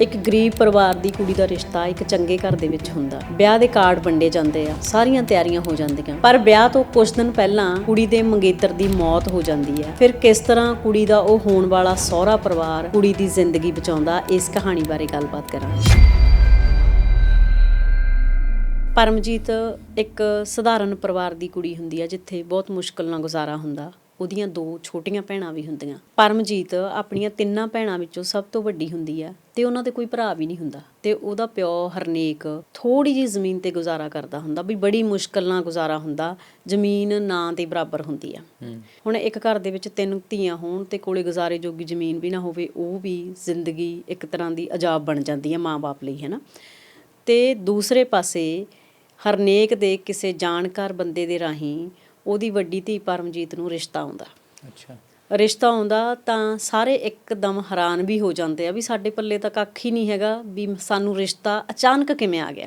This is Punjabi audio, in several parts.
ਇੱਕ ਗਰੀਬ ਪਰਿਵਾਰ ਦੀ ਕੁੜੀ ਦਾ ਰਿਸ਼ਤਾ ਇੱਕ ਚੰਗੇ ਘਰ ਦੇ ਵਿੱਚ ਹੁੰਦਾ। ਵਿਆਹ ਦੇ ਕਾਰਡ ਵੰਡੇ ਜਾਂਦੇ ਆ, ਸਾਰੀਆਂ ਤਿਆਰੀਆਂ ਹੋ ਜਾਂਦੀਆਂ। ਪਰ ਵਿਆਹ ਤੋਂ ਕੁਝ ਦਿਨ ਪਹਿਲਾਂ ਕੁੜੀ ਦੇ ਮੰਗੇਤਰ ਦੀ ਮੌਤ ਹੋ ਜਾਂਦੀ ਹੈ। ਫਿਰ ਕਿਸ ਤਰ੍ਹਾਂ ਕੁੜੀ ਦਾ ਉਹ ਹੋਣ ਵਾਲਾ ਸਹੁਰਾ ਪਰਿਵਾਰ ਕੁੜੀ ਦੀ ਜ਼ਿੰਦਗੀ ਬਚਾਉਂਦਾ, ਇਸ ਕਹਾਣੀ ਬਾਰੇ ਗੱਲਬਾਤ ਕਰਾਂਗੇ। ਪਰਮਜੀਤ ਇੱਕ ਸਧਾਰਨ ਪਰਿਵਾਰ ਦੀ ਕੁੜੀ ਹੁੰਦੀ ਹੈ, ਜਿੱਥੇ ਬਹੁਤ ਮੁਸ਼ਕਲ ਨਾਲ ਗੁਜ਼ਾਰਾ ਹੁੰਦਾ। ਉਹਦੀਆਂ ਦੋ ਛੋਟੀਆਂ ਭੈਣਾਂ ਵੀ ਹੁੰਦੀਆਂ। ਪਰਮਜੀਤ ਆਪਣੀਆਂ ਤਿੰਨਾਂ ਭੈਣਾਂ ਵਿੱਚੋਂ ਸਭ ਤੋਂ ਵੱਡੀ ਹੁੰਦੀ ਹੈ ਤੇ ਉਹਨਾਂ ਦੇ ਕੋਈ ਭਰਾ ਵੀ ਨਹੀਂ ਹੁੰਦਾ ਤੇ ਉਹਦਾ ਪਿਓ ਹਰਨੇਕ ਥੋੜੀ ਜੀ ਜ਼ਮੀਨ ਤੇ ਗੁਜ਼ਾਰਾ ਕਰਦਾ ਹੁੰਦਾ ਵੀ ਬੜੀ ਮੁਸ਼ਕਲ ਨਾਲ ਗੁਜ਼ਾਰਾ ਹੁੰਦਾ ਜ਼ਮੀਨ ਨਾਂ ਦੇ ਬਰਾਬਰ ਹੁੰਦੀ ਆ। ਹੁਣ ਇੱਕ ਘਰ ਦੇ ਵਿੱਚ ਤਿੰਨ ਧੀਆਂ ਹੋਣ ਤੇ ਕੋਲੇ ਗੁਜ਼ਾਰੇ ਜੋਗੀ ਜ਼ਮੀਨ ਵੀ ਨਾ ਹੋਵੇ ਉਹ ਵੀ ਜ਼ਿੰਦਗੀ ਇੱਕ ਤਰ੍ਹਾਂ ਦੀ ਅਜਾਬ ਬਣ ਜਾਂਦੀ ਹੈ ਮਾਂ-ਬਾਪ ਲਈ ਹੈ ਨਾ ਤੇ ਦੂਸਰੇ ਪਾਸੇ ਹਰਨੇਕ ਦੇ ਕਿਸੇ ਜਾਣਕਾਰ ਬੰਦੇ ਦੇ ਰਾਹੀਂ ਉਹਦੀ ਵੱਡੀ ਧੀ ਪਰਮਜੀਤ ਨੂੰ ਰਿਸ਼ਤਾ ਆਉਂਦਾ। ਅੱਛਾ। ਰਿਸ਼ਤਾ ਆਉਂਦਾ ਤਾਂ ਸਾਰੇ ਇੱਕਦਮ ਹੈਰਾਨ ਵੀ ਹੋ ਜਾਂਦੇ ਆ ਵੀ ਸਾਡੇ ਪੱਲੇ ਤਾਂ ਕੱਖ ਹੀ ਨਹੀਂ ਹੈਗਾ ਵੀ ਸਾਨੂੰ ਰਿਸ਼ਤਾ ਅਚਾਨਕ ਕਿਵੇਂ ਆ ਗਿਆ।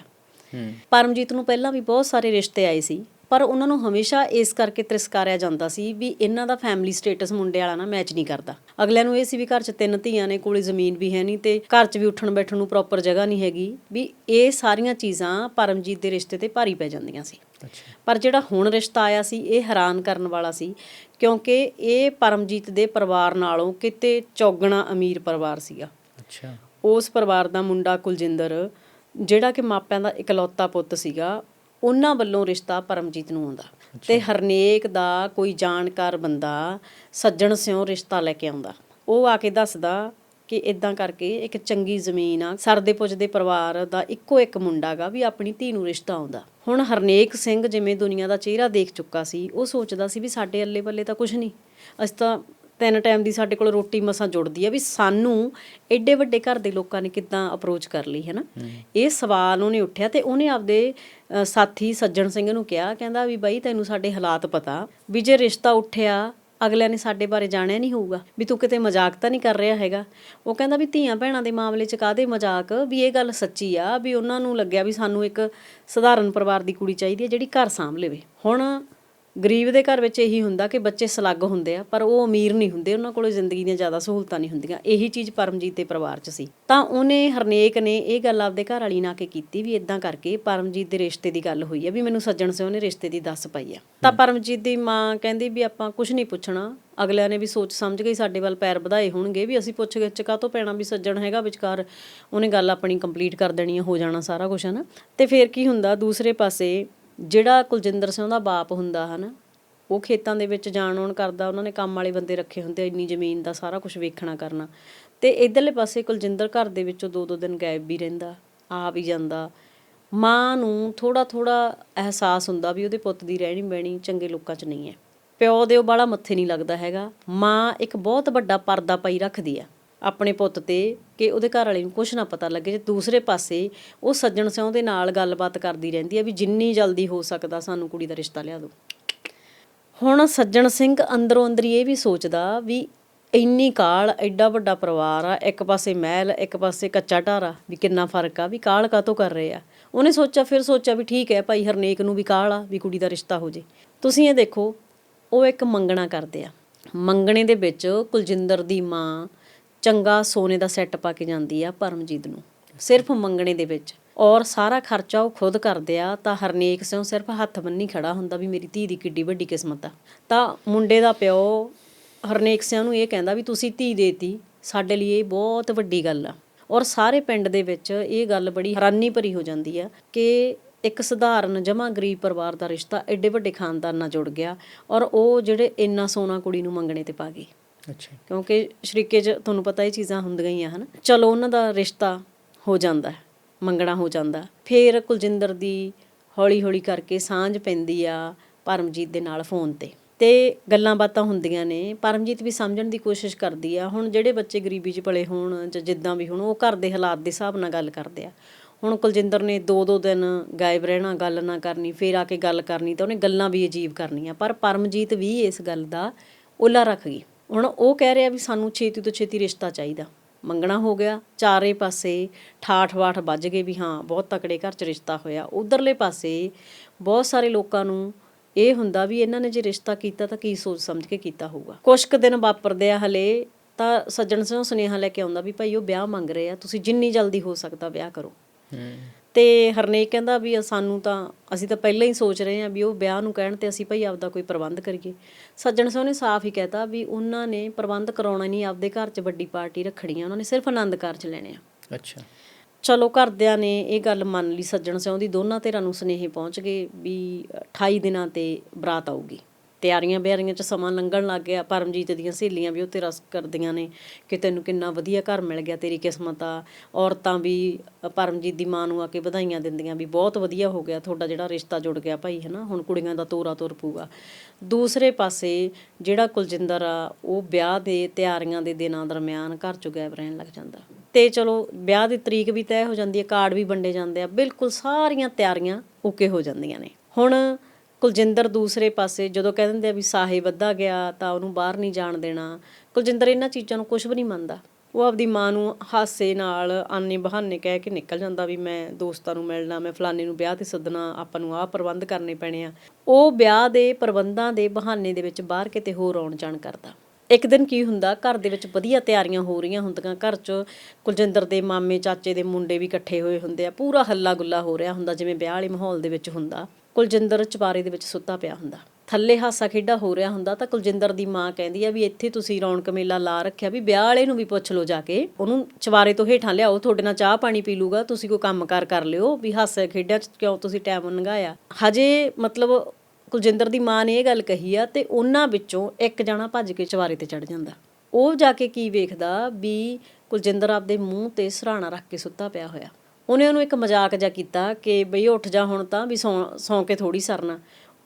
ਹੂੰ। ਪਰਮਜੀਤ ਨੂੰ ਪਹਿਲਾਂ ਵੀ ਬਹੁਤ ਸਾਰੇ ਰਿਸ਼ਤੇ ਆਏ ਸੀ। ਪਰ ਉਹਨਾਂ ਨੂੰ ਹਮੇਸ਼ਾ ਇਸ ਕਰਕੇ ਤਿਰਸਕਾਰਿਆ ਜਾਂਦਾ ਸੀ ਵੀ ਇਹਨਾਂ ਦਾ ਫੈਮਿਲੀ ਸਟੇਟਸ ਮੁੰਡੇ ਵਾਲਾ ਨਾ ਮੈਚ ਨਹੀਂ ਕਰਦਾ। ਅਗਲਿਆਂ ਨੂੰ ਇਹ ਸੀ ਵੀ ਘਰ 'ਚ ਤਿੰਨ ਧੀਆਂ ਨੇ ਕੋਲੇ ਜ਼ਮੀਨ ਵੀ ਹੈ ਨਹੀਂ ਤੇ ਘਰ 'ਚ ਵੀ ਉੱਠਣ ਬੈਠਣ ਨੂੰ ਪ੍ਰੋਪਰ ਜਗ੍ਹਾ ਨਹੀਂ ਹੈਗੀ ਵੀ ਇਹ ਸਾਰੀਆਂ ਚੀਜ਼ਾਂ ਪਰਮਜੀਤ ਦੇ ਰਿਸ਼ਤੇ ਤੇ ਭਾਰੀ ਪੈ ਜਾਂਦੀਆਂ ਸੀ। ਪਰ ਜਿਹੜਾ ਹੁਣ ਰਿਸ਼ਤਾ ਆਇਆ ਸੀ ਇਹ ਹੈਰਾਨ ਕਰਨ ਵਾਲਾ ਸੀ ਕਿਉਂਕਿ ਇਹ ਪਰਮਜੀਤ ਦੇ ਪਰਿਵਾਰ ਨਾਲੋਂ ਕਿਤੇ ਚੌਗਣਾ ਅਮੀਰ ਪਰਿਵਾਰ ਸੀਗਾ। ਅੱਛਾ। ਉਸ ਪਰਿਵਾਰ ਦਾ ਮੁੰਡਾ ਕੁਲਜਿੰਦਰ ਜਿਹੜਾ ਕਿ ਮਾਪਿਆਂ ਦਾ ਇਕਲੌਤਾ ਪੁੱਤ ਸੀਗਾ ਉਹਨਾਂ ਵੱਲੋਂ ਰਿਸ਼ਤਾ ਪਰਮਜੀਤ ਨੂੰ ਆਉਂਦਾ ਤੇ ਹਰਨੇਕ ਦਾ ਕੋਈ ਜਾਣਕਾਰ ਬੰਦਾ ਸੱਜਣ ਸਿਓ ਰਿਸ਼ਤਾ ਲੈ ਕੇ ਆਉਂਦਾ। ਉਹ ਆ ਕੇ ਦੱਸਦਾ ਕਿ ਇਦਾਂ ਕਰਕੇ ਇੱਕ ਚੰਗੀ ਜ਼ਮੀਨ ਆ ਸਰਦੇ ਪੁੱਜਦੇ ਪਰਿਵਾਰ ਦਾ ਇੱਕੋ ਇੱਕ ਮੁੰਡਾ ਗਾ ਵੀ ਆਪਣੀ ਧੀ ਨੂੰ ਰਿਸ਼ਤਾ ਆਉਂਦਾ। ਹੁਣ ਹਰਨੇਕ ਸਿੰਘ ਜਿਵੇਂ ਦੁਨੀਆ ਦਾ ਚਿਹਰਾ ਦੇਖ ਚੁੱਕਾ ਸੀ ਉਹ ਸੋਚਦਾ ਸੀ ਵੀ ਸਾਡੇ ਅੱਲੇ ਬੱਲੇ ਤਾਂ ਕੁਝ ਨਹੀਂ। ਅਸੀਂ ਤਾਂ ਤਿੰਨ ਟਾਈਮ ਦੀ ਸਾਡੇ ਕੋਲ ਰੋਟੀ ਮਸਾਂ ਜੁੜਦੀ ਆ ਵੀ ਸਾਨੂੰ ਐਡੇ ਵੱਡੇ ਘਰ ਦੇ ਲੋਕਾਂ ਨੇ ਕਿੱਦਾਂ ਅਪਰੋਚ ਕਰ ਲਈ ਹੈ। ਨਾ ਇਹ ਸਵਾਲ ਉਹਨੇ ਉੱਠਿਆ ਤੇ ਉਹਨੇ ਆਪਦੇ ਸਾਥੀ ਸੱਜਣ ਸਿੰਘ ਨੂੰ ਕਿਹਾ, ਕਹਿੰਦਾ ਵੀ ਬਾਈ ਤੈਨੂੰ ਸਾਡੇ ਹਾਲਾਤ ਪਤਾ। ਵੀ ਜੇ ਰਿਸ਼ਤਾ ਉੱਠਿਆ, ਅਗਲਿਆਂ ਨੇ ਸਾਡੇ ਬਾਰੇ ਜਾਣਿਆ ਨਹੀਂ ਹੋਊਗਾ। ਵੀ ਤੂੰ ਕਿਤੇ ਮਜ਼ਾਕ ਤਾਂ ਨਹੀਂ ਕਰ ਰਿਹਾ ਹੈਗਾ। ਉਹ ਕਹਿੰਦਾ ਵੀ ਧੀਆਂ ਭੈਣਾਂ ਦੇ ਮਾਮਲੇ 'ਚ ਕਾਦੇ ਮਜ਼ਾਕ? ਵੀ ਇਹ ਗੱਲ ਸੱਚੀ ਆ, ਵੀ ਉਹਨਾਂ ਨੂੰ ਲੱਗਿਆ ਵੀ ਸਾਨੂੰ ਇੱਕ ਸਧਾਰਨ ਪਰਿਵਾਰ ਦੀ ਕੁੜੀ ਚਾਹੀਦੀ ਹੈ ਜਿਹੜੀ ਘਰ ਸਾਂਭ ਲਵੇ। ਹੁਣ ਗਰੀਬ ਦੇ ਘਰ ਵਿੱਚ ਇਹੀ ਹੁੰਦਾ ਕਿ ਬੱਚੇ ਸਲੱਗ ਹੁੰਦੇ ਆ ਪਰ ਉਹ ਅਮੀਰ ਨਹੀਂ ਹੁੰਦੇ ਉਹਨਾਂ ਕੋਲ ਜ਼ਿੰਦਗੀ ਦੀਆਂ ਜ਼ਿਆਦਾ ਸਹੂਲਤਾਂ ਨਹੀਂ ਹੁੰਦੀਆਂ। ਇਹੀ ਚੀਜ਼ ਪਰਮਜੀਤ ਦੇ ਪਰਿਵਾਰ 'ਚ ਸੀ। ਤਾਂ ਉਹਨੇ ਹਰਨੇਕ ਨੇ ਇਹ ਗੱਲ ਆਪਦੇ ਘਰ ਵਾਲੀ ਨਾਲ ਕੇ ਕੀਤੀ ਵੀ ਇਦਾਂ ਕਰਕੇ ਪਰਮਜੀਤ ਦੇ ਰਿਸ਼ਤੇ ਦੀ ਗੱਲ ਹੋਈ ਆ ਵੀ ਮੈਨੂੰ ਸੱਜਣ ਸੇ ਉਹਨੇ ਰਿਸ਼ਤੇ ਦੀ ਦੱਸ ਪਾਈ ਆ। ਤਾਂ ਪਰਮਜੀਤ ਦੀ ਮਾਂ ਕਹਿੰਦੀ ਵੀ ਆਪਾਂ ਕੁਝ ਨਹੀਂ ਪੁੱਛਣਾ। ਅਗਲਿਆਂ ਨੇ ਵੀ ਸੋਚ ਸਮਝ ਕੇ ਸਾਡੇ ਵੱਲ ਪੈਰ ਵਧਾਏ ਹੋਣਗੇ ਵੀ ਅਸੀਂ ਪੁੱਛ ਗਿੱਛ ਕਾਹਤੋਂ ਪੈਣਾ ਵੀ ਸੱਜਣ ਹੈਗਾ ਵਿਚਕਾਰ ਉਹਨੇ ਗੱਲ ਆਪਣੀ ਕੰਪਲੀਟ ਕਰ ਦੇਣੀ ਆ ਹੋ ਜਾਣਾ ਸਾਰਾ ਕੁਝ ਹੈ ਨਾ ਤੇ ਫੇਰ ਕੀ ਹੁੰਦਾ ਦੂਸਰੇ ਪਾਸੇ ਜਿਹੜਾ ਕੁਲਜਿੰਦਰ ਸਿੰਘ ਦਾ ਬਾਪ ਹੁੰਦਾ ਹਨਾ, ਉਹ ਖੇਤਾਂ ਦੇ ਵਿੱਚ ਜਾਣ ਆਉਣ ਕਰਦਾ, ਉਹਨਾਂ ਨੇ ਕੰਮ ਵਾਲੇ ਬੰਦੇ ਰੱਖੇ ਹੁੰਦੇ ਇੰਨੀ ਜ਼ਮੀਨ ਦਾ ਸਾਰਾ ਕੁਝ ਵੇਖਣਾ ਕਰਨਾ। ਤੇ ਇਧਰਲੇ ਪਾਸੇ ਕੁਲਜਿੰਦਰ ਘਰ ਦੇ ਵਿੱਚੋਂ ਦੋ ਦੋ ਦਿਨ ਗਾਇਬ ਵੀ ਰਹਿੰਦਾ, ਆ ਵੀ ਜਾਂਦਾ। ਮਾਂ ਨੂੰ ਥੋੜਾ ਥੋੜਾ ਅਹਿਸਾਸ ਹੁੰਦਾ ਵੀ ਉਹਦੇ ਪੁੱਤ ਦੀ ਰਹਿਣੀ ਬਹਿਣੀ ਚੰਗੇ ਲੋਕਾਂ 'ਚ ਨਹੀਂ ਹੈ। ਪਿਓ ਦੇ ਉਹ ਬਾਲਾ ਮੱਥੇ ਨਹੀਂ ਲੱਗਦਾ ਹੈਗਾ। ਮਾਂ ਇੱਕ ਬਹੁਤ ਵੱਡਾ ਪਰਦਾ ਪਾਈ ਰੱਖਦੀ ਆ। ਆਪਣੇ ਪੁੱਤ ਤੇ ਕਿ ਉਹਦੇ ਘਰ ਵਾਲੇ ਨੂੰ ਕੁਝ ਨਾ ਪਤਾ ਲੱਗੇ, ਜੇ ਦੂਸਰੇ ਪਾਸੇ ਉਹ ਸੱਜਣ ਸਿਉਂ ਦੇ ਨਾਲ ਗੱਲਬਾਤ ਕਰਦੀ ਰਹਿੰਦੀ ਆ ਵੀ ਜਿੰਨੀ ਜਲਦੀ ਹੋ ਸਕਦਾ ਸਾਨੂੰ ਕੁੜੀ ਦਾ ਰਿਸ਼ਤਾ ਲਿਆ ਦਿਓ। ਹੁਣ ਸੱਜਣ ਸਿੰਘ ਅੰਦਰੋਂ ਅੰਦਰੀ ਇਹ ਵੀ ਸੋਚਦਾ ਵੀ ਇੰਨੀ ਕਾਲ ਐਡਾ ਵੱਡਾ ਪਰਿਵਾਰ ਆ, ਇੱਕ ਪਾਸੇ ਮਹਿਲ, ਇੱਕ ਪਾਸੇ ਕੱਚਾ ਢਾਰਾ, ਵੀ ਕਿੰਨਾ ਫ਼ਰਕ ਆ, ਵੀ ਕਾਲ ਕਾਤੋਂ ਕਰ ਰਹੇ ਆ? ਉਹਨੇ ਸੋਚਿਆ, ਫਿਰ ਸੋਚਿਆ ਵੀ ਠੀਕ ਹੈ ਭਾਈ ਹਰਨੇਕ ਨੂੰ ਵੀ ਕਾਲ ਆ ਵੀ ਕੁੜੀ ਦਾ ਰਿਸ਼ਤਾ ਹੋ ਜੇ। ਤੁਸੀਂ ਇਹ ਦੇਖੋ, ਉਹ ਇੱਕ ਮੰਗਣਾ ਕਰਦੇ ਆ। ਮੰਗਣੇ ਦੇ ਵਿੱਚ ਕੁਲਜਿੰਦਰ ਦੀ ਮਾਂ ਚੰਗਾ ਸੋਨੇ ਦਾ ਸੈੱਟ ਪਾ ਕੇ ਜਾਂਦੀ ਆ ਪਰਮਜੀਤ ਨੂੰ, ਸਿਰਫ ਮੰਗਣੇ ਦੇ ਵਿੱਚ। ਔਰ ਸਾਰਾ ਖਰਚਾ ਉਹ ਖੁਦ ਕਰਦੇ ਆ, ਤਾਂ ਹਰਨੇਕ ਸਿੰਘ ਸਿਰਫ ਹੱਥ ਬੰਨੀ ਖੜਾ ਹੁੰਦਾ ਵੀ ਮੇਰੀ ਧੀ ਦੀ ਕਿੱਡੀ ਵੱਡੀ ਕਿਸਮਤ ਆ। ਤਾਂ ਮੁੰਡੇ ਦਾ ਪਿਓ ਹਰਨੇਕ ਸਿੰਘ ਨੂੰ ਇਹ ਕਹਿੰਦਾ ਵੀ ਤੁਸੀਂ ਧੀ ਦੇਤੀ, ਸਾਡੇ ਲਈ ਇਹ ਬਹੁਤ ਵੱਡੀ ਗੱਲ ਆ। ਔਰ ਸਾਰੇ ਪਿੰਡ ਦੇ ਵਿੱਚ ਇਹ ਗੱਲ ਬੜੀ ਹੈਰਾਨੀ ਭਰੀ ਹੋ ਜਾਂਦੀ ਆ ਕਿ ਇੱਕ ਸਧਾਰਨ ਜਮਾ ਗਰੀਬ ਪਰਿਵਾਰ ਦਾ ਰਿਸ਼ਤਾ ਐਡੇ ਵੱਡੇ ਖਾਨਦਾਨ ਨਾਲ ਜੁੜ ਗਿਆ ਔਰ ਉਹ ਜਿਹੜੇ ਇੰਨਾ ਸੋਨਾ ਕੁੜੀ ਨੂੰ ਮੰਗਣੇ ਤੇ ਪਾ ਗਏ। ਅੱਛਾ ਕਿਉਂਕਿ ਸ਼ਰੀਕੇ 'ਚ ਤੁਹਾਨੂੰ ਪਤਾ ਇਹ ਚੀਜ਼ਾਂ ਹੁੰਦੀਆਂ ਹੀ ਆ, ਹਨ? ਚਲੋ, ਉਹਨਾਂ ਦਾ ਰਿਸ਼ਤਾ ਹੋ ਜਾਂਦਾ ਮੰਗਣਾ ਹੋ ਜਾਂਦਾ ਫਿਰ ਕੁਲਜਿੰਦਰ ਦੀ ਹੌਲੀ ਹੌਲੀ ਕਰਕੇ ਸਾਂਝ ਪੈਂਦੀ ਆ ਪਰਮਜੀਤ ਦੇ ਨਾਲ ਫੋਨ ਤੇ। ਤੇ ਗੱਲਾਂ ਬਾਤਾਂ ਹੁੰਦੀਆਂ ਨੇ, ਪਰਮਜੀਤ ਵੀ ਸਮਝਣ ਦੀ ਕੋਸ਼ਿਸ਼ ਕਰਦੀ ਆ। ਹੁਣ ਜਿਹੜੇ ਬੱਚੇ ਗਰੀਬੀ 'ਚ ਪਲੇ ਹੋਣ ਜਾਂ ਜਿੱਦਾਂ ਵੀ ਹੋਣ, ਉਹ ਘਰ ਦੇ ਹਾਲਾਤ ਦੇ ਹਿਸਾਬ ਨਾਲ ਗੱਲ ਕਰਦੇ ਆ। ਹੁਣ ਕੁਲਜਿੰਦਰ ਨੇ ਦੋ ਦੋ ਦਿਨ ਗਾਇਬ ਰਹਿਣਾ, ਗੱਲ ਨਾ ਕਰਨੀ, ਫੇਰ ਆ ਕੇ ਗੱਲ ਕਰਨੀ ਤਾਂ ਉਹਨੇ ਗੱਲਾਂ ਵੀ ਅਜੀਬ ਕਰਨੀਆਂ। ਪਰ ਪਰਮਜੀਤ ਵੀ ਇਸ ਗੱਲ ਦਾ ਓਲਾ ਰੱਖ ਗਈ। ਹੁਣ ਉਹ ਕਹਿ ਰਿਹਾ ਵੀ ਸਾਨੂੰ ਛੇਤੀ ਤੋਂ ਛੇਤੀ ਰਿਸ਼ਤਾ ਚਾਹੀਦਾ। ਮੰਗਣਾ ਹੋ ਗਿਆ, ਚਾਰੇ ਪਾਸੇ ਠਾਠ ਬਾਠ ਵੱਜ ਗਏ ਵੀ ਹਾਂ, ਬਹੁਤ ਤਕੜੇ ਘਰ 'ਚ ਰਿਸ਼ਤਾ ਹੋਇਆ। ਉਧਰਲੇ ਪਾਸੇ ਬਹੁਤ ਸਾਰੇ ਲੋਕਾਂ ਨੂੰ ਇਹ ਹੁੰਦਾ ਵੀ ਇਹਨਾਂ ਨੇ ਜੇ ਰਿਸ਼ਤਾ ਕੀਤਾ ਤਾਂ ਕੀ ਸੋਚ ਸਮਝ ਕੇ ਕੀਤਾ ਹੋਊਗਾ। ਕੁਝ ਕੁ ਦਿਨ ਵਾਪਰਦੇ ਆ ਹਲੇ ਤਾਂ ਸੱਜਣ ਸਿੰਘ ਸੁਨੇਹਾ ਲੈ ਕੇ ਆਉਂਦਾ ਵੀ ਭਾਈ ਉਹ ਵਿਆਹ ਮੰਗ ਰਹੇ ਆ, ਤੁਸੀਂ ਜਿੰਨੀ ਜਲਦੀ ਹੋ ਸਕਦਾ ਵਿਆਹ ਕਰੋ। ਹੂੰ ਤੇ ਹਰਨੇਕ ਕਹਿੰਦਾ ਵੀ ਸਾਨੂੰ ਤਾਂ ਅਸੀਂ ਤਾਂ ਪਹਿਲਾਂ ਹੀ ਸੋਚ ਰਹੇ ਹਾਂ ਵੀ ਉਹ ਵਿਆਹ ਨੂੰ ਕਹਿਣ ਤੇ ਅਸੀਂ ਭਾਈ ਆਪਦਾ ਕੋਈ ਪ੍ਰਬੰਧ ਕਰੀਏ। ਸੱਜਣ ਸਿੰਘ ਨੇ ਸਾਫ਼ ਹੀ ਕਹਿਤਾ ਵੀ ਉਹਨਾਂ ਨੇ ਪ੍ਰਬੰਧ ਕਰਾਉਣਾ ਨਹੀਂ ਆਪਦੇ ਘਰ 'ਚ ਵੱਡੀ ਪਾਰਟੀ ਰੱਖਣੀ ਆ ਉਹਨਾਂ ਨੇ ਸਿਰਫ ਆਨੰਦ ਕਾਰਜ ਲੈਣੇ ਆ। ਅੱਛਾ। ਚਲੋ ਘਰਦਿਆਂ ਨੇ ਇਹ ਗੱਲ ਮੰਨ ਲਈ ਸੱਜਣ ਸਿੰਘ ਦੀ ਦੋਨਾਂ ਧਿਰਾਂ ਨੂੰ ਸੁਨੇਹੇ ਪਹੁੰਚ ਗਏ ਵੀ 28 ਦਿਨਾਂ ਤੇ ਬਰਾਤ ਆਊਗੀ। ਤਿਆਰੀਆਂ ਬਿਆਰੀਆਂ ਚ ਸਮਾਂ ਲੰਘਣ ਲੱਗ ਗਿਆ, ਪਰਮਜੀਤ ਦੀਆਂ ਸਹੇਲੀਆਂ ਵੀ ਉੱਤੇ ਰਸ ਕਰਦੀਆਂ ਨੇ ਕਿ ਤੈਨੂੰ ਕਿੰਨਾ ਵਧੀਆ ਘਰ ਮਿਲ ਗਿਆ, ਤੇਰੀ ਕਿਸਮਤ ਆ। ਔਰਤਾਂ ਵੀ, ਪਰਮਜੀਤ ਦੀ ਮਾਂ ਨੂੰ ਆ ਕੇ ਵਧਾਈਆਂ ਦਿੰਦੀਆਂ ਵੀ ਬਹੁਤ ਵਧੀਆ ਹੋ ਗਿਆ, ਤੁਹਾਡਾ ਜਿਹੜਾ ਰਿਸ਼ਤਾ ਜੁੜ ਗਿਆ ਭਾਈ, ਹਨਾ? ਹੁਣ ਕੁੜੀਆਂ ਦਾ ਤੋਰਾ ਤੁਰ ਪੂਗਾ ਦੂਸਰੇ ਪਾਸੇ ਜਿਹੜਾ ਕੁਲਜਿੰਦਰ ਆ, ਉਹ ਵਿਆਹ ਦੇ ਤਿਆਰੀਆਂ ਦੇ ਦਿਨਾਂ ਦਰਮਿਆਨ ਘਰ ਚੋਂ ਗਾਇਬ ਰਹਿਣ ਲੱਗ ਜਾਂਦਾ। ਤੇ ਚਲੋ, ਵਿਆਹ ਦੀ ਤਰੀਕ ਵੀ ਤੈਅ ਹੋ ਜਾਂਦੀ ਹੈ, ਕਾਰਡ ਵੀ ਵੰਡੇ ਜਾਂਦੇ ਆ, ਬਿਲਕੁਲ ਸਾਰੀਆਂ ਤਿਆਰੀਆਂ ਓਕੇ ਹੋ ਜਾਂਦੀਆਂ ਨੇ। ਹੁਣ ਕੁਲਜਿੰਦਰ ਦੂਸਰੇ ਪਾਸੇ ਜਦੋਂ ਕਹਿ ਦਿੰਦੇ ਆ ਵੀ ਸਾਹੇ ਵੱਧਾ ਗਿਆ ਤਾਂ ਉਹਨੂੰ ਬਾਹਰ ਨਹੀਂ ਜਾਣ ਦੇਣਾ, ਕੁਲਜਿੰਦਰ ਇਹਨਾਂ ਚੀਜ਼ਾਂ ਨੂੰ ਕੁਝ ਵੀ ਨਹੀਂ ਮੰਨਦਾ। ਉਹ ਆਪਦੀ ਮਾਂ ਨੂੰ ਹਾਸੇ ਨਾਲ ਆਨੇ ਬਹਾਨੇ ਕਹਿ ਕੇ ਨਿਕਲ ਜਾਂਦਾ ਵੀ ਮੈਂ ਦੋਸਤਾਂ ਨੂੰ ਮਿਲਣਾ, ਮੈਂ ਫਲਾਣੇ ਨੂੰ ਵਿਆਹ ਤੇ ਸੱਦਣਾ, ਆਪਾਂ ਨੂੰ ਆਹ ਪ੍ਰਬੰਧ ਕਰਨੇ ਪੈਣੇ ਆ। ਉਹ ਵਿਆਹ ਦੇ ਪ੍ਰਬੰਧਾਂ ਦੇ ਬਹਾਨੇ ਦੇ ਵਿੱਚ ਬਾਹਰ ਕਿਤੇ ਹੋਰ ਆਉਣ ਜਾਣ ਕਰਦਾ। ਇੱਕ ਦਿਨ ਕੀ ਹੁੰਦਾ, ਘਰ ਦੇ ਵਿੱਚ ਵਧੀਆ ਤਿਆਰੀਆਂ ਹੋ ਰਹੀਆਂ ਹੁੰਦੀਆਂ, ਘਰ 'ਚ ਕੁਲਜਿੰਦਰ ਦੇ ਮਾਮੇ, ਚਾਚੇ ਦੇ ਮੁੰਡੇ ਵੀ ਇਕੱਠੇ ਹੋਏ ਹੁੰਦੇ ਆ, ਪੂਰਾ ਹੱਲਾ ਗੁੱਲਾ ਹੋ ਰਿਹਾ ਹੁੰਦਾ, ਜਿਵੇਂ ਵਿਆਹ ਵਾਲੇ ਮਾਹੌਲ ਦੇ ਵਿੱਚ ਹੁੰਦਾ। ਕੁਲਜਿੰਦਰ ਚਵਾਰੇ ਦੇ ਵਿੱਚ ਸੁੱਤਾ ਪਿਆ ਹੁੰਦਾ। ਥੱਲੇ ਹਾਸਾ ਖੇਡਾ ਹੋ ਰਿਹਾ ਹੁੰਦਾ ਤਾਂ ਕੁਲਜਿੰਦਰ ਦੀ ਮਾਂ ਕਹਿੰਦੀ ਆ ਵੀ ਇੱਥੇ ਤੁਸੀਂ ਰੌਣਕ ਮੇਲਾ ਲਾ ਰੱਖਿਆ ਵੀ ਵਿਆਹ ਵਾਲੇ ਨੂੰ ਵੀ ਪੁੱਛ ਲਓ ਜਾ ਕੇ। ਉਹਨੂੰ ਚੁਬਾਰੇ ਤੋਂ ਹੇਠਾਂ ਲਿਆਓ, ਤੁਹਾਡੇ ਨਾਲ ਚਾਹ ਪਾਣੀ ਪੀ ਲੂਗਾ, ਤੁਸੀਂ ਕੋਈ ਕੰਮਕਾਰ ਕਰ ਲਿਓ, ਵੀ ਹਾਸੇ ਖੇਡਿਆਂ 'ਚ ਕਿਉਂ ਤੁਸੀਂ ਟਾਈਮ ਲੰਘਾਇਆ ਹਜੇ ਮਤਲਬ ਕੁਲਜਿੰਦਰ ਦੀ ਮਾਂ ਨੇ ਇਹ ਗੱਲ ਕਹੀ ਆ ਤੇ ਉਹਨਾਂ ਵਿੱਚੋਂ ਇੱਕ ਜਣਾ ਭੱਜ ਕੇ ਚਵਾਰੇ ਤੇ ਚੜ ਜਾਂਦਾ। ਉਹ ਜਾ ਕੇ ਕੀ ਵੇਖਦਾ ਵੀ ਕੁਲਜਿੰਦਰ ਆਪਦੇ ਮੂੰਹ ਤੇ ਸਰਾਣਾ ਰੱਖ ਕੇ ਸੁੱਤਾ ਪਿਆ ਹੋਇਆ। ਉਹਨੇ ਉਹਨੂੰ ਇੱਕ ਮਜ਼ਾਕ ਜਿਹਾ ਕੀਤਾ ਕਿ ਬਈ ਉੱਠ ਜਾ ਹੁਣ ਤਾਂ ਵੀ ਸੌਂ ਸੌਂ ਕੇ ਥੋੜੀ ਸਰਨਾ।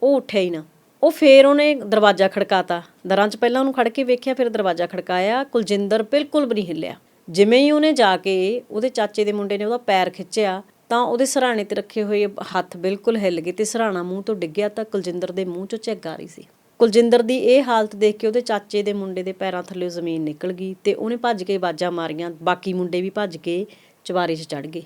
ਉਹ ਉੱਠਿਆ ਹੀ ਨਾ। ਉਹ ਫੇਰ ਉਹਨੇ ਦਰਵਾਜ਼ਾ ਖੜਕਾਤਾ। ਦਰਾਂ 'ਚ ਪਹਿਲਾਂ ਉਹਨੂੰ ਖੜ ਕੇ ਵੇਖਿਆ, ਫਿਰ ਦਰਵਾਜ਼ਾ ਖੜਕਾਇਆ। ਕੁਲਜਿੰਦਰ ਬਿਲਕੁਲ ਵੀ ਨਹੀਂ ਹਿੱਲਿਆ। ਜਿਵੇਂ ਹੀ ਉਹਨੇ ਜਾ ਕੇ ਉਹਦੇ ਚਾਚੇ ਦੇ ਮੁੰਡੇ ਨੇ ਉਹਦਾ ਪੈਰ ਖਿੱਚਿਆ, ਤਾਂ ਉਹਦੇ ਸਰਾਣੇ ਤੇ ਰੱਖੇ ਹੋਏ ਹੱਥ ਬਿਲਕੁਲ ਹਿੱਲ ਗਏ ਤੇ ਸਰਾਣਾ ਮੂੰਹ ਤੋਂ ਡਿੱਗਿਆ ਤਾਂ ਕੁਲਜਿੰਦਰ ਦੇ ਮੂੰਹ 'ਚੋਂ ਝੱਗ ਆ ਰਹੀ ਸੀ। ਕੁਲਜਿੰਦਰ ਦੀ ਇਹ ਹਾਲਤ ਦੇਖ ਕੇ ਉਹਦੇ ਚਾਚੇ ਦੇ ਮੁੰਡੇ ਦੇ ਪੈਰਾਂ ਥੱਲੇ ਜ਼ਮੀਨ ਨਿਕਲ ਗਈ ਤੇ ਉਹਨੇ ਭੱਜ ਕੇ ਬਾਜਾਂ ਮਾਰੀਆਂ। ਬਾਕੀ ਮੁੰਡੇ ਵੀ ਭੱਜ ਕੇ ਚਵਾਰੇ 'ਚ ਚੜ ਗਏ।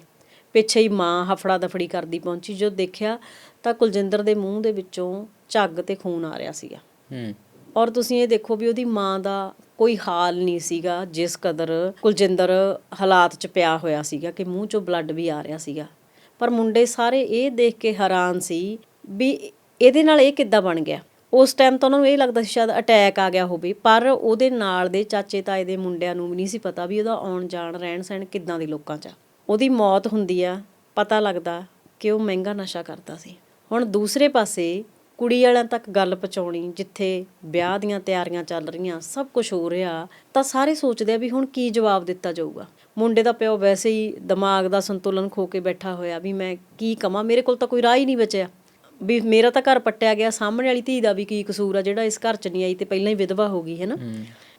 ਪਿੱਛੇ ਹੀ ਮਾਂ ਹਫੜਾ ਦਫੜੀ ਕਰਦੀ ਪਹੁੰਚੀ ਜੋ ਦੇਖਿਆ ਤਾਂ ਕੁਲਜਿੰਦਰ ਦੇ ਮੂੰਹ ਦੇ ਵਿੱਚੋਂ ਝੱਗ ਤੇ ਖੂਨ ਆ ਰਿਹਾ ਸੀਗਾ। ਹੂੰ। ਔਰ ਤੁਸੀਂ ਇਹ ਦੇਖੋ ਵੀ ਉਹਦੀ ਮਾਂ ਦਾ ਕੋਈ ਹਾਲ ਨਹੀਂ ਸੀਗਾ ਜਿਸ ਕਦਰ ਕੁਲਜਿੰਦਰ ਹਾਲਾਤ 'ਚ ਪਿਆ ਹੋਇਆ ਸੀਗਾ ਕਿ ਮੂੰਹ 'ਚੋਂ ਬਲੱਡ ਵੀ ਆ ਰਿਹਾ ਸੀਗਾ। ਪਰ ਮੁੰਡੇ ਸਾਰੇ ਇਹ ਦੇਖ ਕੇ ਹੈਰਾਨ ਸੀ ਵੀ ਇਹਦੇ ਨਾਲ ਇਹ ਕਿੱਦਾਂ ਬਣ ਗਿਆ। ਉਸ ਟਾਈਮ ਤਾਂ ਉਹਨਾਂ ਨੂੰ ਇਹ ਲੱਗਦਾ ਸੀ ਸ਼ਾਇਦ ਅਟੈਕ ਆ ਗਿਆ ਹੋਵੇ ਪਰ ਉਹਦੇ ਨਾਲ ਦੇ ਚਾਚੇ ਤਾਏ ਦੇ ਮੁੰਡਿਆਂ ਨੂੰ ਵੀ ਨਹੀਂ ਸੀ ਪਤਾ ਵੀ ਉਹਦਾ ਆਉਣ ਜਾਣ ਰਹਿਣ ਸਹਿਣ ਕਿੱਦਾਂ ਦੇ ਲੋਕਾਂ 'ਚ ਆ। ਉਹਦੀ ਮੌਤ ਹੁੰਦੀ ਆ ਪਤਾ ਲੱਗਦਾ ਕਿ ਉਹ ਮਹਿੰਗਾ ਨਸ਼ਾ ਕਰਦਾ ਸੀ। ਹੁਣ ਦੂਸਰੇ ਪਾਸੇ ਕੁੜੀ ਵਾਲਿਆਂ ਤੱਕ ਗੱਲ ਪਹੁੰਚਾਉਣੀ ਜਿੱਥੇ ਵਿਆਹ ਦੀਆਂ ਤਿਆਰੀਆਂ ਚੱਲ ਰਹੀਆਂ ਸਭ ਕੁਝ ਹੋ ਰਿਹਾ ਤਾਂ ਸਾਰੇ ਸੋਚਦੇ ਆ ਵੀ ਹੁਣ ਕੀ ਜਵਾਬ ਦਿੱਤਾ ਜਾਊਗਾ। ਮੁੰਡੇ ਦਾ ਪਿਓ ਵੈਸੇ ਹੀ ਦਿਮਾਗ ਦਾ ਸੰਤੁਲਨ ਖੋ ਕੇ ਬੈਠਾ ਹੋਇਆ ਵੀ ਮੈਂ ਕੀ ਕਵਾਂ ਮੇਰੇ ਕੋਲ ਤਾਂ ਕੋਈ ਰਾਹ ਹੀ ਨਹੀਂ ਬਚਿਆ। ਵੀ ਮੇਰਾ ਤਾਂ ਘਰ ਪੱਟਿਆ ਗਿਆ ਸਾਹਮਣੇ ਵਾਲੀ ਧੀ ਦਾ ਵੀ ਕੀ ਕਸੂਰ ਆ ਜਿਹੜਾ ਇਸ ਘਰ ਚ ਨਹੀਂ ਆਈ ਤੇ ਪਹਿਲਾਂ ਹੀ ਵਿਧਵਾ ਹੋ ਗਈ ਹੈ। ਨਾ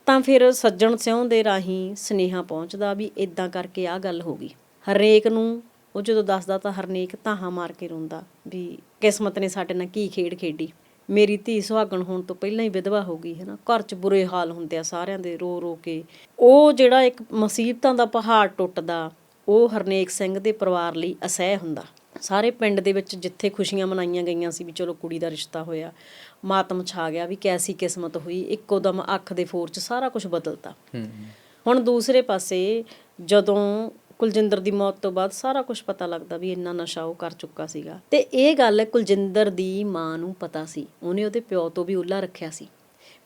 ਤਾਂ ਫਿਰ ਸੱਜਣ ਸਿਉਂ ਦੇ ਰਾਹੀਂ ਸਨੇਹਾ ਪਹੁੰਚਦਾ ਵੀ ਇਦਾਂ ਕਰਕੇ ਆ ਗੱਲ ਹੋ ਗਈ। ਹਰੇਕ ਨੂੰ ਉਹ ਜਦੋਂ ਦੱਸਦਾ ਤਾਂ ਹਰਨੇਕ ਤਾਹਾਂ ਮਾਰ ਕੇ ਰੋਂਦਾ ਵੀ ਕਿਸਮਤ ਨੇ ਸਾਡੇ ਨਾਲ ਕੀ ਖੇਡ ਖੇਡੀ। ਮੇਰੀ ਧੀ ਸੁਹਾਗਣ ਹੋਣ ਤੋਂ ਪਹਿਲਾਂ ਹੀ ਵਿਧਵਾ ਹੋ ਗਈ ਹੈ ਨਾ। ਘਰ 'ਚ ਬੁਰੇ ਹਾਲ ਹੁੰਦੇ ਆ ਸਾਰਿਆਂ ਦੇ ਰੋ ਰੋ ਕੇ। ਉਹ ਜਿਹੜਾ ਇੱਕ ਮੁਸੀਬਤਾਂ ਦਾ ਪਹਾੜ ਟੁੱਟਦਾ ਉਹ ਹਰਨੇਕ ਸਿੰਘ ਦੇ ਪਰਿਵਾਰ ਲਈ ਅਸਹਿ ਹੁੰਦਾ। ਸਾਰੇ ਪਿੰਡ ਦੇ ਵਿੱਚ ਜਿੱਥੇ ਖੁਸ਼ੀਆਂ ਮਨਾਈਆਂ ਗਈਆਂ ਸੀ ਵੀ ਚਲੋ ਕੁੜੀ ਦਾ ਰਿਸ਼ਤਾ ਹੋਇਆ ਮਾਤਮ ਛਾ ਗਿਆ ਵੀ ਕੈਸੀ ਕਿਸਮਤ ਹੋਈ ਇੱਕੋ ਦਮ ਅੱਖ ਦੇ ਫੋਰ 'ਚ ਸਾਰਾ ਕੁਝ ਬਦਲਤਾ। ਹੁਣ ਦੂਸਰੇ ਪਾਸੇ ਜਦੋਂ ਕੁਲਜਿੰਦਰ ਦੀ ਮੌਤ ਤੋਂ ਬਾਅਦ ਸਾਰਾ ਕੁਝ ਪਤਾ ਲੱਗਦਾ ਵੀ ਇੰਨਾ ਨਸ਼ਾ ਉਹ ਕਰ ਚੁੱਕਾ ਸੀਗਾ। ਤੇ ਇਹ ਗੱਲ ਕੁਲਜਿੰਦਰ ਦੀ ਮਾਂ ਨੂੰ ਪਤਾ ਸੀ। ਉਹਨੇ ਉਹਦੇ ਪਿਓ ਤੋਂ ਵੀ ਉੱਲਾ ਰੱਖਿਆ ਸੀ।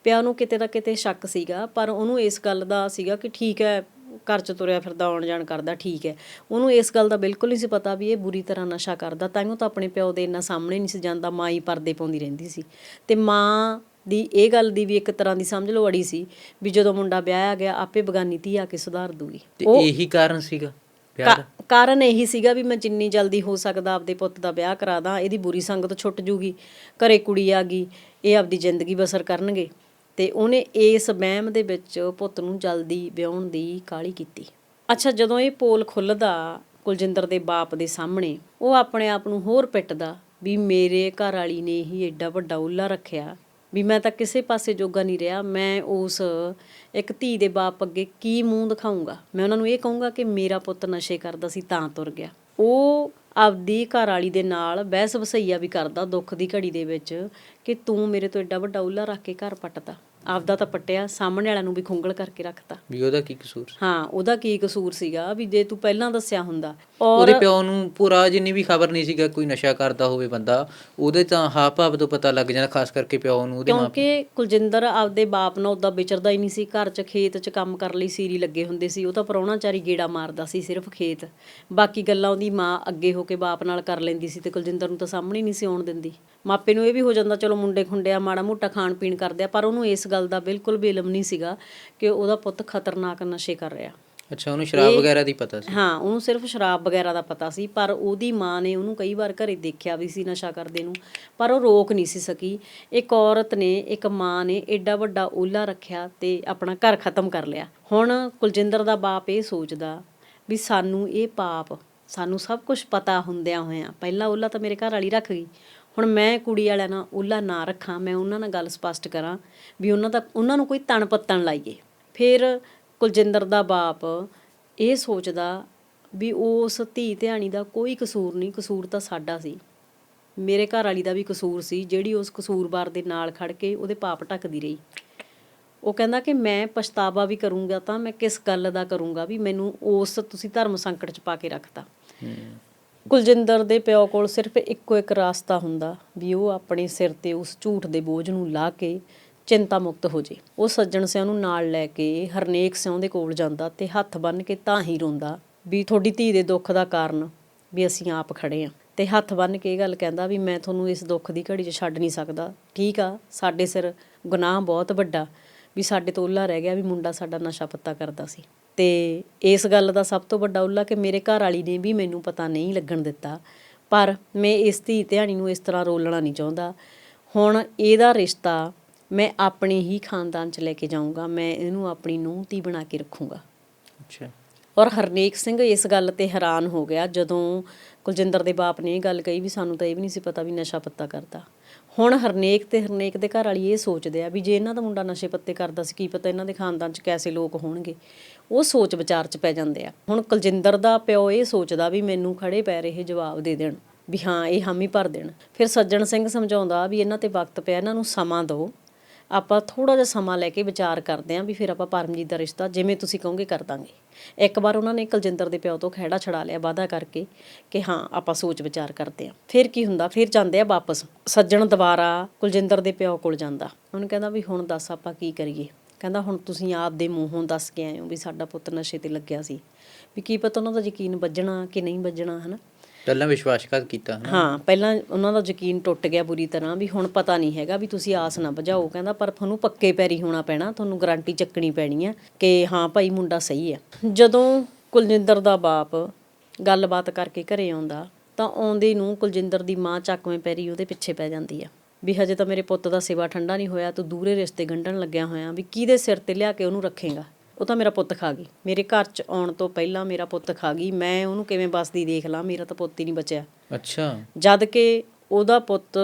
ਪਿਓ ਨੂੰ ਕਿਤੇ ਨਾ ਕਿਤੇ ਸ਼ੱਕ ਸੀਗਾ ਪਰ ਉਹਨੂੰ ਇਸ ਗੱਲ ਦਾ ਸੀਗਾ ਕਿ ਠੀਕ ਹੈ ਘਰ ਚ ਤੁਰਿਆ ਫਿਰਦਾ ਆਉਣ ਜਾਣ ਕਰਦਾ ਠੀਕ ਹੈ। ਉਹਨੂੰ ਇਸ ਗੱਲ ਦਾ ਬਿਲਕੁਲ ਨਹੀਂ ਸੀ ਪਤਾ ਵੀ ਇਹ ਬੁਰੀ ਤਰ੍ਹਾਂ ਨਸ਼ਾ ਕਰਦਾ। ਤਾਂ ਉਹ ਤਾਂ ਆਪਣੇ ਪਿਓ ਦੇ ਇੰਨਾ ਸਾਹਮਣੇ ਨਹੀਂ ਸੀ ਜਾਂਦਾ ਮਾਂ ਹੀ ਪਰਦੇ ਪਾਉਂਦੀ ਰਹਿੰਦੀ ਸੀ। ਤੇ ਮਾਂ ਦੀ ਇਹ ਗੱਲ ਦੀ ਵੀ ਇੱਕ ਤਰ੍ਹਾਂ ਦੀ ਸਮਝ ਲਓ ਅੜੀ ਸੀ ਵੀ ਜਦੋਂ ਮੁੰਡਾ ਵਿਆਹਿਆ ਗਿਆ ਆਪੇ ਬਗਾਨੀ ਧੀ ਆ ਕੇ ਸੁਧਾਰ ਦੂਗੀ। ਤੇ ਇਹੀ ਕਾਰਨ ਸੀਗਾ? ਵਿਆਹ ਕਾਰਨ ਇਹੀ ਸੀਗਾ ਵੀ ਮੈਂ ਜਿੰਨੀ ਜਲਦੀ ਹੋ ਸਕਦਾ ਆਪਦੇ ਪੁੱਤ ਦਾ ਵਿਆਹ ਕਰਾ ਦਾਂ, ਇਹਦੀ ਬੁਰੀ ਸੰਗਤ ਛੁੱਟ ਜੂਗੀ, ਘਰੇ ਕੁੜੀ ਆ ਗਈ, ਇਹ ਆਪਦੀ ਜ਼ਿੰਦਗੀ ਬਸਰ ਕਰਨਗੇ। ਤੇ ਉਹਨੇ ਇਸ ਵਹਿਮ ਦੇ ਵਿੱਚ ਪੁੱਤ ਨੂੰ ਜਲਦੀ ਵਿਆਹਣ ਦੀ ਕਾਹਲੀ ਕੀਤੀ। ਅੱਛਾ, ਜਦੋਂ ਇਹ ਪੋਲ ਖੁੱਲਦਾ ਕੁਲਜਿੰਦਰ ਦੇ ਬਾਪ ਦੇ ਸਾਹਮਣੇ, ਉਹ ਆਪਣੇ ਆਪ ਨੂੰ ਹੋਰ ਪਿੱਟਦਾ ਵੀ ਮੇਰੇ ਘਰ ਵਾਲੀ ਨੇ ਹੀ ਐਡਾ ਵੱਡਾ ਉੱਲਾ ਰੱਖਿਆ ਵੀ ਮੈਂ ਤਾਂ ਕਿਸੇ ਪਾਸੇ ਜੋਗਾ ਨਹੀਂ ਰਿਹਾ। ਮੈਂ ਉਸ ਇੱਕ ਧੀ ਦੇ ਬਾਪ ਅੱਗੇ ਕੀ ਮੂੰਹ ਦਿਖਾਉਂਗਾ ਮੈਂ ਉਹਨਾਂ ਨੂੰ ਇਹ ਕਹੂੰਗਾ ਕਿ ਮੇਰਾ ਪੁੱਤ ਨਸ਼ੇ ਕਰਦਾ ਸੀ ਤਾਂ ਤੁਰ ਗਿਆ। ਉਹ ਆਪਦੀ ਘਰ ਵਾਲੀ ਦੇ ਨਾਲ ਬਹਿਸ ਵਸਈਆ ਵੀ ਕਰਦਾ ਦੁੱਖ ਦੀ ਘੜੀ ਦੇ ਵਿੱਚ ਕਿ ਤੂੰ ਮੇਰੇ ਤੋਂ ਐਡਾ ਵੱਡਾ ਉੱਲਾ ਰੱਖ ਕੇ ਘਰ ਪੱਟਦਾ ਆਪਦਾ ਤਾਂ ਪੱਟਿਆ ਸਾਹਮਣੇ ਵਾਲਿਆਂ ਨੂੰ ਵੀ ਖੁੰਗਲ ਕਰਕੇ ਰੱਖਤਾ। ਵੀ ਉਹਦਾ ਕੀ ਕਸੂਰ? ਹਾਂ ਉਹਦਾ ਕੀ ਕਸੂਰ ਸੀਗਾ? ਵੀ ਜੇ ਤੂੰ ਪਹਿਲਾਂ ਦੱਸਿਆ ਹੁੰਦਾ ਔਰ ਉਹਦੇ ਪਿਓ ਨੂੰ ਪੂਰਾ ਜਿੰਨੀ ਵੀ ਖਬਰ ਨਹੀਂ ਸੀਗਾ ਕੋਈ ਨਸ਼ਾ ਕਰਦਾ ਹੋਵੇ ਬੰਦਾ ਉਹਦੇ ਤਾਂ ਹਾਵ ਭਾਵ ਤੋਂ ਪਤਾ ਲੱਗ ਜਾਂਦਾ ਖਾਸ ਕਰਕੇ ਪਿਓ ਨੂੰ ਉਹਦੇ ਮਾਂ ਕਿਉਂਕਿ ਕੁਲਜਿੰਦਰ ਆਪਦੇ ਬਾਪ ਨਾਲ ਉਦਾਂ ਵਿਚਰਦਾ ਹੀ ਨਹੀਂ ਸੀ ਘਰ 'ਚ ਖੇਤ 'ਚ ਕੰਮ ਕਰ ਲਈ ਸੀਰੀ ਲੱਗੇ ਹੁੰਦੇ ਸੀ ਉਹ ਤਾਂ ਪ੍ਰਾਹੁਣਾਚਾਰੀ ਗੇੜਾ ਮਾਰਦਾ ਸੀ ਸਿਰਫ ਖੇਤ। ਬਾਕੀ ਗੱਲਾਂ ਉਹਦੀ ਮਾਂ ਅੱਗੇ ਹੋ ਕੇ ਬਾਪ ਨਾਲ ਕਰ ਲੈਂਦੀ ਸੀ ਤੇ ਕੁਲਜਿੰਦਰ ਨੂੰ ਤਾਂ ਸਾਹਮਣੇ ਨਹੀਂ ਸੀ ਆਉਣ ਦਿੰਦੀ। ਮਾਪੇ ਨੂੰ ਇਹ ਵੀ ਹੋ ਜਾਂਦਾ ਚਲੋ ਮੁੰਡੇ ਖੁੰਡਿਆ ਮਾੜਾ ਮੋਟਾ ਖਾਣ ਪੀਣ ਕਰਦੇ ਆ ਪਰ ਉਹਨੂੰ ਇਸ ਗੱਲ ਦਾ ਬਿਲਕੁਲ ਵੀ ਇਲਮ ਨਹੀਂ ਸੀਗਾ ਕਿ ਉਹਦਾ ਪੁੱਤ ਖਤਰਨਾਕ ਨਸ਼ੇ ਕਰ ਰਿਹਾ। ਅੱਛਾ ਉਹਨੂੰ ਸ਼ਰਾਬ ਵਗੈਰਾ ਦੀ ਪਤਾ ਸੀ? ਹਾਂ ਉਹਨੂੰ ਸਿਰਫ ਸ਼ਰਾਬ ਵਗੈਰਾ ਦਾ ਪਤਾ ਸੀ ਪਰ ਉਹਦੀ ਮਾਂ ਨੇ ਉਹਨੂੰ ਕਈ ਵਾਰ ਘਰੇ ਦੇਖਿਆ ਵੀ ਸੀ ਨਸ਼ਾ ਕਰਦੇ ਨੂੰ ਪਰ ਉਹ ਰੋਕ ਨਹੀਂ ਸੀ ਸਕੀ। ਇੱਕ ਔਰਤ ਨੇ ਇੱਕ ਮਾਂ ਨੇ ਐਡਾ ਵੱਡਾ ਓਲਾ ਰੱਖਿਆ ਤੇ ਆਪਣਾ ਘਰ ਖਤਮ ਕਰ ਲਿਆ। ਹੁਣ ਕੁਲਜਿੰਦਰ ਦਾ ਬਾਪ ਇਹ ਸੋਚਦਾ ਵੀ ਸਾਨੂੰ ਇਹ ਪਾਪ ਸਾਨੂੰ ਸਭ ਕੁਝ ਪਤਾ ਹੁੰਦਿਆਂ ਹੋਇਆਂ ਪਹਿਲਾਂ ਓਲਾ ਤਾਂ ਮੇਰੇ ਘਰ ਵਾਲੀ ਰੱਖ ਗਈ। ਹੁਣ ਮੈਂ ਕੁੜੀ ਵਾਲਿਆਂ ਨਾਲ ਓਲਾ ਨਾ ਰੱਖਾਂ ਮੈਂ ਉਹਨਾਂ ਨਾਲ ਗੱਲ ਸਪਸ਼ਟ ਕਰਾਂ ਵੀ ਉਹਨਾਂ ਦਾ ਉਹਨਾਂ ਨੂੰ ਕੋਈ ਤਣ ਪੱਤਣ ਲਾਈਏ। ਫਿਰ ਕੁਲਜਿੰਦਰ ਦਾ ਬਾਪ ਇਹ ਸੋਚਦਾ ਵੀ ਉਸ ਧੀ ਧਿਆਣੀ ਦਾ ਕੋਈ ਕਸੂਰ ਨਹੀਂ ਕਸੂਰ ਤਾਂ ਸਾਡਾ ਸੀ। ਮੇਰੇ ਘਰ ਵਾਲੀ ਦਾ ਵੀ ਕਸੂਰ ਸੀ ਜਿਹੜੀ ਉਸ ਕਸੂਰਵਾਰ ਦੇ ਨਾਲ ਖੜ ਕੇ ਉਹਦੇ ਪਾਪ ਢੱਕਦੀ ਰਹੀ। ਉਹ ਕਹਿੰਦਾ ਕਿ ਮੈਂ ਪਛਤਾਵਾ ਵੀ ਕਰੂੰਗਾ ਤਾਂ ਮੈਂ ਕਿਸ ਗੱਲ ਦਾ ਕਰੂੰਗਾ ਵੀ ਮੈਨੂੰ ਉਸ ਤੁਸੀਂ ਧਰਮ ਸੰਕਟ 'ਚ ਪਾ ਕੇ ਰੱਖਤਾ। ਕੁਲਜਿੰਦਰ ਦੇ ਪਿਓ ਕੋਲ ਸਿਰਫ ਇੱਕੋ ਇੱਕ ਰਾਸਤਾ ਹੁੰਦਾ ਵੀ ਉਹ ਆਪਣੇ ਸਿਰ ਤੇ ਉਸ ਝੂਠ ਦੇ ਬੋਝ ਨੂੰ ਲਾ ਕੇ ਚਿੰਤਾ ਮੁਕਤ ਹੋ ਜੇ। ਉਹ ਸੱਜਣ ਸਿਆਂ ਨੂੰ ਨਾਲ ਲੈ ਕੇ ਹਰਨੇਕ ਸਿਉਂ ਦੇ ਕੋਲ ਜਾਂਦਾ ਤੇ ਹੱਥ ਬੰਨ ਕੇ ਤਾਂ ਹੀ ਰੋਂਦਾ ਵੀ ਤੁਹਾਡੀ ਧੀ ਦੇ ਦੁੱਖ ਦਾ ਕਾਰਨ ਵੀ ਅਸੀਂ ਆਪ ਖੜੇ ਆ। ਤੇ ਹੱਥ ਬੰਨ ਕੇ ਇਹ ਗੱਲ ਕਹਿੰਦਾ ਵੀ ਮੈਂ ਤੁਹਾਨੂੰ ਇਸ ਦੁੱਖ ਦੀ ਘੜੀ 'ਚ ਛੱਡ ਨਹੀਂ ਸਕਦਾ। ਠੀਕ ਆ, ਸਾਡੇ ਸਿਰ ਗੁਨਾਹ ਬਹੁਤ ਵੱਡਾ ਵੀ ਸਾਡੇ ਤੋਂ ਉੱਲਾ ਰਹਿ ਗਿਆ ਵੀ ਮੁੰਡਾ ਸਾਡਾ ਨਸ਼ਾ ਪੱਤਾ ਕਰਦਾ ਸੀ। ਤੇ ਇਸ ਗੱਲ ਦਾ ਸਭ ਤੋਂ ਵੱਡਾ ਉੱਲਾ ਕਿ ਮੇਰੇ ਘਰ ਵਾਲੀ ਨੇ ਵੀ ਮੈਨੂੰ ਪਤਾ ਨਹੀਂ ਲੱਗਣ ਦਿੱਤਾ। ਪਰ ਮੈਂ ਇਸ ਧੀ ਧਿਆਣੀ ਨੂੰ ਇਸ ਤਰ੍ਹਾਂ ਰੋਲਣਾ ਨਹੀਂ ਚਾਹੁੰਦਾ। ਹੁਣ ਇਹਦਾ ਰਿਸ਼ਤਾ ਮੈਂ ਆਪਣੇ ਹੀ ਖਾਨਦਾਨ 'ਚ ਲੈ ਕੇ ਜਾਊਂਗਾ ਮੈਂ ਇਹਨੂੰ ਆਪਣੀ ਨੂੰਹ ਧੀ ਬਣਾ ਕੇ ਰੱਖੂੰਗਾ। ਅੱਛਾ। ਔਰ ਹਰਨੇਕ ਸਿੰਘ ਇਸ ਗੱਲ ਤੇ ਹੈਰਾਨ ਹੋ ਗਿਆ ਜਦੋਂ ਕੁਲਜਿੰਦਰ ਦੇ ਬਾਪ ਨੇ ਇਹ ਗੱਲ ਕਹੀ ਵੀ ਸਾਨੂੰ ਤਾਂ ਇਹ ਵੀ ਨਹੀਂ ਸੀ ਪਤਾ ਵੀ ਨਸ਼ਾ ਪੱਤਾ ਕਰਦਾ। ਹੁਣ ਹਰਨੇਕ ਤੇ ਹਰਨੇਕ ਦੇ ਘਰ ਵਾਲੀ ਇਹ ਸੋਚਦੇ ਆ ਵੀ ਜੇ ਇਹਨਾਂ ਦਾ ਮੁੰਡਾ ਨਸ਼ੇ ਪੱਤੇ ਕਰਦਾ ਸੀ ਕੀ ਪਤਾ ਇਹਨਾਂ ਦੇ ਖਾਨਦਾਨ 'ਚ ਕੈਸੇ ਲੋਕ ਹੋਣਗੇ। ਉਹ ਸੋਚ ਵਿਚਾਰ 'ਚ ਪੈ ਜਾਂਦੇ ਆ। ਹੁਣ ਕੁਲਜਿੰਦਰ ਦਾ ਪਿਓ ਇਹ ਸੋਚਦਾ ਵੀ ਮੈਨੂੰ ਖੜੇ ਪੈ ਰਹੇ ਜਵਾਬ ਦੇ ਦੇਣ ਵੀ ਹਾਂ ਇਹ ਹਾਮੀ ਭਰ ਦੇਣ। ਫਿਰ ਸੱਜਣ ਸਿੰਘ ਸਮਝਾਉਂਦਾ ਵੀ ਇਹਨਾਂ ਤੇ ਵਕਤ ਪਿਆ ਇਹਨਾਂ ਨੂੰ ਸਮਾਂ ਦਿਓ। ਆਪਾਂ ਥੋੜ੍ਹਾ ਜਿਹਾ ਸਮਾਂ ਲੈ ਕੇ ਵਿਚਾਰ ਕਰਦੇ ਹਾਂ ਵੀ ਫਿਰ ਆਪਾਂ ਪਰਮਜੀਤ ਦਾ ਰਿਸ਼ਤਾ ਜਿਵੇਂ ਤੁਸੀਂ ਕਹੋਗੇ ਕਰ ਦਾਂਗੇ। ਇੱਕ ਵਾਰ ਉਹਨਾਂ ਨੇ ਕੁਲਜਿੰਦਰ ਦੇ ਪਿਓ ਤੋਂ ਖਹਿੜਾ ਛੜਾ ਲਿਆ ਵਾਅਦਾ ਕਰਕੇ ਕਿ ਹਾਂ, ਆਪਾਂ ਸੋਚ ਵਿਚਾਰ ਕਰਦੇ ਹਾਂ। ਫਿਰ ਕੀ ਹੁੰਦਾ? ਫਿਰ ਜਾਂਦੇ ਆ ਵਾਪਸ। ਸੱਜਣ ਦੁਬਾਰਾ ਕੁਲਜਿੰਦਰ ਦੇ ਪਿਓ ਕੋਲ ਜਾਂਦਾ। ਉਹਨੂੰ ਕਹਿੰਦਾ ਵੀ ਹੁਣ ਦੱਸ ਆਪਾਂ ਕੀ ਕਰੀਏ? ਕਹਿੰਦਾ ਹੁਣ ਤੁਸੀਂ ਆਪ ਦੇ ਮੂੰਹੋਂ ਦੱਸ ਕੇ ਆਏ ਹੋ ਵੀ ਸਾਡਾ ਪੁੱਤ ਨਸ਼ੇ ਤੇ ਲੱਗਿਆ ਸੀ। ਵੀ ਕੀ ਪਤਾ ਉਹਨਾਂ ਦਾ ਯਕੀਨ ਵੱਜਣਾ ਕਿ ਨਹੀਂ ਵੱਜਣਾ, ਹਨਾ? ਪਹਿਲਾਂ ਵਿਸ਼ਵਾਸਘਾਤ ਕੀਤਾ, ਹਨਾ? ਹਾਂ, ਪਹਿਲਾਂ ਉਹਨਾਂ ਦਾ ਯਕੀਨ ਟੁੱਟ ਗਿਆ ਬੁਰੀ ਤਰ੍ਹਾਂ ਵੀ ਹੁਣ ਪਤਾ ਨਹੀਂ ਹੈਗਾ ਵੀ ਤੁਸੀਂ ਆਸ ਨਾ ਭਜਾਓ ਕਹਿੰਦਾ ਪਰ ਤੁਹਾਨੂੰ ਪੱਕੇ ਪੈਰੀ ਹੋਣਾ ਪੈਣਾ, ਤੁਹਾਨੂੰ ਗਾਰੰਟੀ ਚੱਕਣੀ ਪੈਣੀ ਆ ਕਿ ਹਾਂ ਭਾਈ ਮੁੰਡਾ ਸਹੀ ਆ। ਜਦੋਂ ਕੁਲਜਿੰਦਰ ਦਾ ਬਾਪ ਗੱਲਬਾਤ ਕਰਕੇ ਘਰੇ ਆਉਂਦਾ, ਤਾਂ ਆਉਂਦੇ ਨੂੰ ਕੁਲਜਿੰਦਰ ਦੀ ਮਾਂ ਚੱਕਵੇਂ ਪੈਰੀ ਉਹਦੇ ਪਿੱਛੇ ਪੈ ਜਾਂਦੀ ਆ। ਵੀ ਹਜੇ ਤਾਂ ਮੇਰੇ ਪੁੱਤ ਦਾ ਸੇਵਾ ਠੰਡਾ ਨਹੀਂ ਹੋਇਆ, ਤੂੰ ਦੂਰੇ ਰਿਸ਼ਤੇ ਗੰਢਣ ਲੱਗਿਆ ਹੋਇਆ, ਵੀ ਕਿਹਦੇ ਸਿਰ ਤੇ ਲਿਆ ਕੇ ਉਹਨੂੰ ਰੱਖੇਗਾ? ਉਹ ਤਾਂ ਮੇਰਾ ਪੁੱਤ ਖਾ ਗਈ। ਮੇਰੇ ਘਰ 'ਚ ਆਉਣ ਤੋਂ ਪਹਿਲਾਂ ਮੇਰਾ ਪੁੱਤ ਖਾ ਗਈ। ਮੈਂ ਉਹਨੂੰ ਕਿਵੇਂ ਬਸਦੀ ਦੇਖ ਲਾਂ ਮੇਰਾ ਤਾਂ ਪੁੱਤ ਹੀ ਨਹੀਂ ਬਚਿਆ। ਅੱਛਾ। ਜਦ ਕਿ ਉਹਦਾ ਪੁੱਤ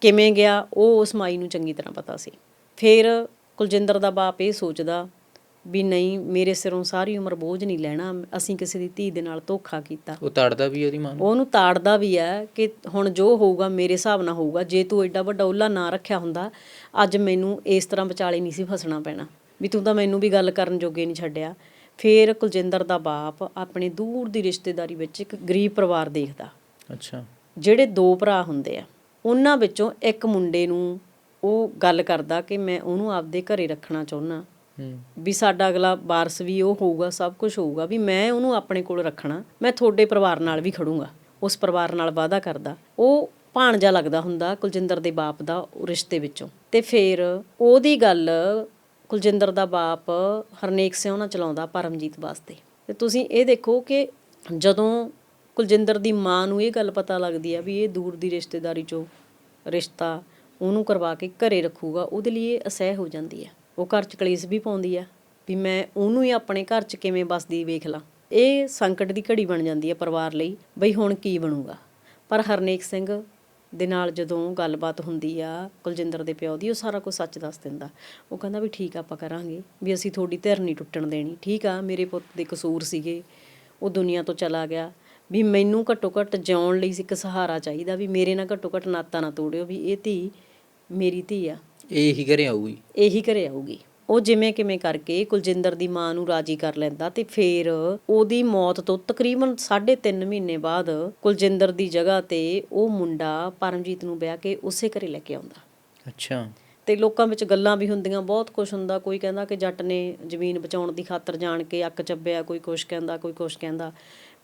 ਕਿਵੇਂ ਗਿਆ ਉਹ ਉਸ ਮਾਈ ਨੂੰ ਚੰਗੀ ਤਰ੍ਹਾਂ ਪਤਾ ਸੀ। ਫਿਰ ਕੁਲਜਿੰਦਰ ਦਾ ਬਾਪ ਇਹ ਸੋਚਦਾ ਵੀ ਨਹੀਂ ਮੇਰੇ ਸਿਰੋਂ ਸਾਰੀ ਉਮਰ ਬੋਝ ਨਹੀਂ ਲੈਣਾ। ਅਸੀਂ ਕਿਸੇ ਦੀ ਧੀ ਦੇ ਨਾਲ ਧੋਖਾ ਕੀਤਾ। ਉਹ ਤੜਦਾ ਵੀ ਉਹਦੀ ਮਾਂ ਨੂੰ? ਉਹਨੂੰ ਤਾੜਦਾ ਵੀ ਹੈ ਕਿ ਹੁਣ ਜੋ ਹੋਊਗਾ ਮੇਰੇ ਹਿਸਾਬ ਨਾਲ ਹੋਊਗਾ। ਜੇ ਤੂੰ ਐਡਾ ਵੱਡਾ ਉੱਲਾ ਨਾ ਰੱਖਿਆ ਹੁੰਦਾ ਅੱਜ ਮੈਨੂੰ ਇਸ ਤਰ੍ਹਾਂ ਵਿਚਾਲੇ ਨਹੀਂ ਸੀ ਫਸਣਾ ਪੈਣਾ। ਵੀ ਤੂੰ ਤਾਂ ਮੈਨੂੰ ਵੀ ਗੱਲ ਕਰਨ ਜੋਗੇ ਨਹੀਂ ਛੱਡਿਆ। ਫਿਰ ਕੁਲਜਿੰਦਰ ਦਾ ਬਾਪ ਆਪਣੇ ਦੂਰ ਦੀ ਰਿਸ਼ਤੇਦਾਰੀ ਵਿੱਚ ਇੱਕ ਗਰੀਬ ਪਰਿਵਾਰ ਦੇਖਦਾ। ਅੱਛਾ। ਜਿਹੜੇ ਦੋ ਭਰਾ ਹੁੰਦੇ ਆ ਉਹਨਾਂ ਵਿੱਚੋਂ ਇੱਕ ਮੁੰਡੇ ਨੂੰ ਉਹ ਗੱਲ ਕਰਦਾ ਕਿ ਮੈਂ ਉਹਨੂੰ ਆਪਦੇ ਘਰੇ ਰੱਖਣਾ ਚਾਹੁੰਦਾ ਹੂੰ। ਵੀ ਸਾਡਾ ਅਗਲਾ ਵਾਰਸ ਵੀ ਉਹ ਹੋਊਗਾ ਸਭ ਕੁਝ ਹੋਊਗਾ ਵੀ ਮੈਂ ਉਹਨੂੰ ਆਪਣੇ ਕੋਲ ਰੱਖਣਾ ਮੈਂ ਤੁਹਾਡੇ ਪਰਿਵਾਰ ਨਾਲ ਵੀ ਖੜੂੰਗਾ। ਉਸ ਪਰਿਵਾਰ ਨਾਲ ਵਾਅਦਾ ਕਰਦਾ। ਉਹ ਭਾਣਜਾ ਲੱਗਦਾ ਹੁੰਦਾ ਕੁਲਜਿੰਦਰ ਦੇ ਬਾਪ ਦਾ ਰਿਸ਼ਤੇ ਵਿੱਚੋਂ। ਤੇ ਫਿਰ ਉਹਦੀ ਗੱਲ ਕੁਲਜਿੰਦਰ ਦਾ ਬਾਪ ਹਰਨੇਕ ਸਿੰਘ ਨਾਲ ਚਲਾਉਂਦਾ ਪਰਮਜੀਤ ਵਾਸਤੇ। ਤੇ ਤੁਸੀਂ ਇਹ ਦੇਖੋ ਕਿ ਜਦੋਂ ਕੁਲਜਿੰਦਰ ਦੀ ਮਾਂ ਨੂੰ ਇਹ ਗੱਲ ਪਤਾ ਲੱਗਦੀ ਆ ਵੀ ਇਹ ਦੂਰ ਦੀ ਰਿਸ਼ਤੇਦਾਰੀ ਚੋਂ ਰਿਸ਼ਤਾ ਉਹਨੂੰ ਕਰਵਾ ਕੇ ਘਰੇ ਰੱਖੂਗਾ, ਉਹਦੇ ਲਈ ਇਹ ਅਸਹਿ ਹੋ ਜਾਂਦੀ ਆ। ਉਹ ਘਰ ਚ ਕਲੇਸ਼ ਵੀ ਪਾਉਂਦੀ ਆ ਵੀ ਮੈਂ ਉਹਨੂੰ ਹੀ ਆਪਣੇ ਘਰ ਚ ਕਿਵੇਂ ਬਸਦੀ ਵੇਖ ਲਾਂ। ਇਹ ਸੰਕਟ ਦੀ ਘੜੀ ਬਣ ਜਾਂਦੀ ਹੈ ਪਰਿਵਾਰ ਲਈ, ਬਈ ਹੁਣ ਕੀ ਬਣੂਗਾ। ਪਰ ਹਰਨੇਕ ਸਿੰਘ ਦੇ ਨਾਲ ਜਦੋਂ ਗੱਲਬਾਤ ਹੁੰਦੀ ਆ ਕੁਲਜਿੰਦਰ ਦੇ ਪਿਓ ਦੀ ਉਹ ਸਾਰਾ ਕੁਝ ਸੱਚ ਦੱਸ ਦਿੰਦਾ। ਉਹ ਕਹਿੰਦਾ ਵੀ ਠੀਕ ਆਪਾਂ ਕਰਾਂਗੇ। ਵੀ ਅਸੀਂ ਤੁਹਾਡੀ ਧਿਰ ਨਹੀਂ ਟੁੱਟਣ ਦੇਣੀ। ਠੀਕ ਆ ਮੇਰੇ ਪੁੱਤ ਦੇ ਕਸੂਰ ਸੀਗੇ। ਉਹ ਦੁਨੀਆ ਤੋਂ ਚਲਾ ਗਿਆ। ਵੀ ਮੈਨੂੰ ਘੱਟੋ ਘੱਟ ਜਿਉਣ ਲਈ ਇੱਕ ਸਹਾਰਾ ਚਾਹੀਦਾ ਵੀ ਮੇਰੇ ਨਾਲ ਘੱਟੋ ਘੱਟ ਨਾਤਾ ਨਾ ਤੋੜਿਓ ਵੀ ਇਹ ਧੀ ਮੇਰੀ ਧੀ ਆ। ਇਹ ਘਰੇ ਆਊਗੀ। ਇਹੀ ਘਰੇ ਆਊਗੀ। ਉਹ ਜਿਵੇਂ ਕਿਵੇਂ ਕਰਕੇ ਕੁਲਜਿੰਦਰ ਦੀ ਮਾਂ ਨੂੰ ਰਾਜੀ ਕਰ ਲੈਂਦਾ ਤੇ ਫਿਰ ਉਹਦੀ ਮੌਤ ਤੋਂ ਤਕਰੀਬਨ 3.5 ਮਹੀਨੇ ਬਾਅਦ ਕੁਲਜਿੰਦਰ ਦੀ ਜਗ੍ਹਾ ਤੇ ਉਹ ਮੁੰਡਾ ਪਰਮਜੀਤ ਨੂੰ ਵਿਆਹ ਕੇ ਉਸੇ ਘਰੇ ਲੈ ਕੇ ਆਉਂਦਾ। ਅੱਛਾ। ਤੇ ਲੋਕਾਂ ਵਿੱਚ ਗੱਲਾਂ ਵੀ ਹੁੰਦੀਆਂ ਬਹੁਤ ਕੁਝ ਹੁੰਦਾ। ਕੋਈ ਕਹਿੰਦਾ ਕਿ ਜੱਟ ਨੇ ਜ਼ਮੀਨ ਬਚਾਉਣ ਦੀ ਖਾਤਰ ਜਾਣ ਕੇ ਅੱਕ ਚੱਬਿਆ ਕੋਈ ਕੁਛ ਕਹਿੰਦਾ ਕੋਈ ਕੁਛ ਕਹਿੰਦਾ।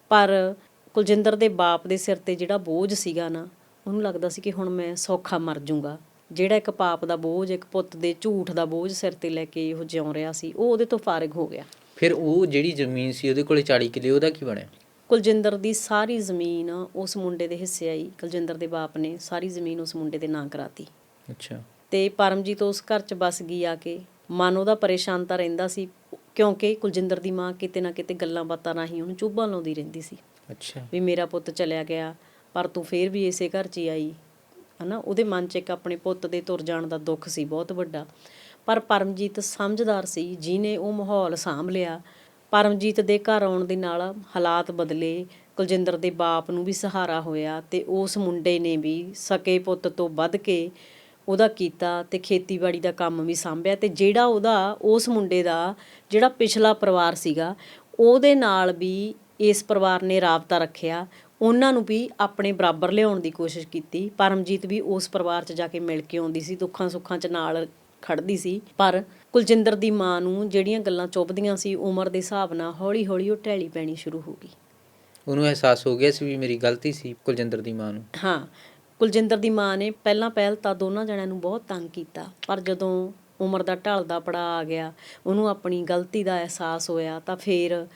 ਪਰ ਕੁਲਜਿੰਦਰ ਦੇ ਬਾਪ ਦੇ ਸਿਰ ਤੇ ਜਿਹੜਾ ਬੋਝ ਸੀਗਾ ਨਾ ਉਹਨੂੰ ਲੱਗਦਾ ਸੀ ਕਿ ਹੁਣ ਮੈਂ ਸੌਖਾ ਮਰ ਜਾਊਂਗਾ ਜਿਹੜਾ ਇੱਕ ਪਾਪ ਦਾ ਬੋਝ ਇੱਕ ਪੁੱਤ ਦੇ ਝੂਠ ਦਾ ਬੋਝ ਸਿਰ ਤੇ ਲੈ ਕੇ ਉਹ ਜਿਉਂ ਰਿਹਾ ਸੀ ਉਹ ਉਹਦੇ ਤੋਂ ਫਾਰਿਗ ਹੋ ਗਿਆ। ਫਿਰ ਉਹ ਜਿਹੜੀ ਜ਼ਮੀਨ ਸੀ ਉਹਦੇ ਕੋਲੇ 40 ਕਿੱਲੇ ਉਹਦਾ ਕੀ ਬਣਿਆ? ਕੁਲਜਿੰਦਰ ਦੀ ਸਾਰੀ ਜ਼ਮੀਨ ਉਸ ਮੁੰਡੇ ਦੇ ਹਿੱਸੇ ਆਈ ਕੁਲਜਿੰਦਰ ਦੇ ਬਾਪ ਨੇ ਸਾਰੀ ਜ਼ਮੀਨ ਉਸ ਮੁੰਡੇ ਦੇ ਨਾਂ ਕਰਾਤੀ। ਅੱਛਾ। ਤੇ ਪਰਮਜੀਤ ਉਸ ਘਰ 'ਚ ਬਸ ਗਈ ਆ ਕੇ ਮਨ ਉਹਦਾ ਪਰੇਸ਼ਾਨ ਤਾਂ ਰਹਿੰਦਾ ਸੀ ਕਿਉਂਕਿ ਕੁਲਜਿੰਦਰ ਦੀ ਮਾਂ ਕਿਤੇ ਨਾ ਕਿਤੇ ਗੱਲਾਂ ਬਾਤਾਂ ਰਾਹੀਂ ਉਹਨੂੰ ਚੁੱਭਾਂ ਲਾਉਂਦੀ ਰਹਿੰਦੀ ਸੀ। ਅੱਛਾ। ਵੀ ਮੇਰਾ ਪੁੱਤ ਚਲਿਆ ਗਿਆ ਪਰ ਤੂੰ ਫੇਰ ਵੀ ਇਸੇ ਘਰ 'ਚ ਹੀ ਆਈ ਹਨਾ, ਉਹਦੇ ਮਨ 'ਚ ਇੱਕ ਆਪਣੇ ਪੁੱਤ ਦੇ ਤੁਰ ਜਾਣ ਦਾ ਦੁੱਖ ਸੀ, ਬਹੁਤ ਵੱਡਾ। ਪਰ ਪਰਮਜੀਤ ਸਮਝਦਾਰ ਸੀ, ਜਿਹਨੇ ਉਹ ਮਾਹੌਲ ਸਾਂਭ ਲਿਆ। ਪਰਮਜੀਤ ਦੇ ਘਰ ਆਉਣ ਦੇ ਨਾਲ ਹਾਲਾਤ ਬਦਲੇ, ਕੁਲਜਿੰਦਰ ਦੇ ਬਾਪ ਨੂੰ ਵੀ ਸਹਾਰਾ ਹੋਇਆ ਤੇ ਉਸ ਮੁੰਡੇ ਨੇ ਵੀ ਸਕੇ ਪੁੱਤ ਤੋਂ ਵੱਧ ਕੇ ਉਹਦਾ ਕੀਤਾ ਤੇ ਖੇਤੀਬਾੜੀ ਦਾ ਕੰਮ ਵੀ ਸੰਭਿਆ ਤੇ ਜਿਹੜਾ ਉਹਦਾ, ਉਸ ਮੁੰਡੇ ਦਾ ਜਿਹੜਾ ਪਿਛਲਾ ਪਰਿਵਾਰ ਸੀਗਾ, ਉਹਦੇ ਨਾਲ ਵੀ ਇਸ ਪਰਿਵਾਰ ਨੇ ਰਾਬਤਾ ਰੱਖਿਆ। ਉਹਨਾਂ ਨੂੰ ਵੀ ਆਪਣੇ ਬਰਾਬਰ ਲਿਆਉਣ ਦੀ ਕੋਸ਼ਿਸ਼ ਕੀਤੀ। ਪਰਮਜੀਤ ਵੀ ਉਸ ਪਰਿਵਾਰ 'ਚ ਜਾ ਕੇ ਮਿਲ ਕੇ ਆਉਂਦੀ ਸੀ ਦੁੱਖਾਂ ਸੁੱਖਾਂ 'ਚ ਨਾਲ ਖੜਦੀ ਸੀ। ਪਰ ਕੁਲਜਿੰਦਰ ਦੀ ਮਾਂ ਨੂੰ ਜਿਹੜੀਆਂ ਗੱਲਾਂ ਚੁੱਭਦੀਆਂ ਸੀ ਉਮਰ ਦੇ ਹਿਸਾਬ ਨਾਲ ਹੌਲੀ-ਹੌਲੀ ਉਹ ਢੈਲੀ ਪੈਣੀ ਸ਼ੁਰੂ ਹੋ ਗਈ। ਉਹਨੂੰ ਅਹਿਸਾਸ ਹੋ ਗਿਆ ਸੀ ਵੀ ਮੇਰੀ ਗਲਤੀ ਸੀ ਕੁਲਜਿੰਦਰ ਦੀ ਮਾਂ ਨੂੰ। ਹਾਂ ਕੁਲਜਿੰਦਰ ਦੀ ਮਾਂ ਨੇ ਪਹਿਲਾਂ ਪਹਿਲ ਤਾਂ ਦੋਨਾਂ ਜਣਿਆਂ ਨੂੰ ਬਹੁਤ ਤੰਗ ਕੀਤਾ ਪਰ ਜਦੋਂ ਉਮਰ ਦਾ ਢਲਦਾ ਪੜਾ ਆ ਗਿਆ ਉਹਨੂੰ ਆਪਣੀ ਗਲਤੀ ਦਾ ਅਹਿਸਾਸ ਹੋਇਆ ਤਾਂ ਫਿਰ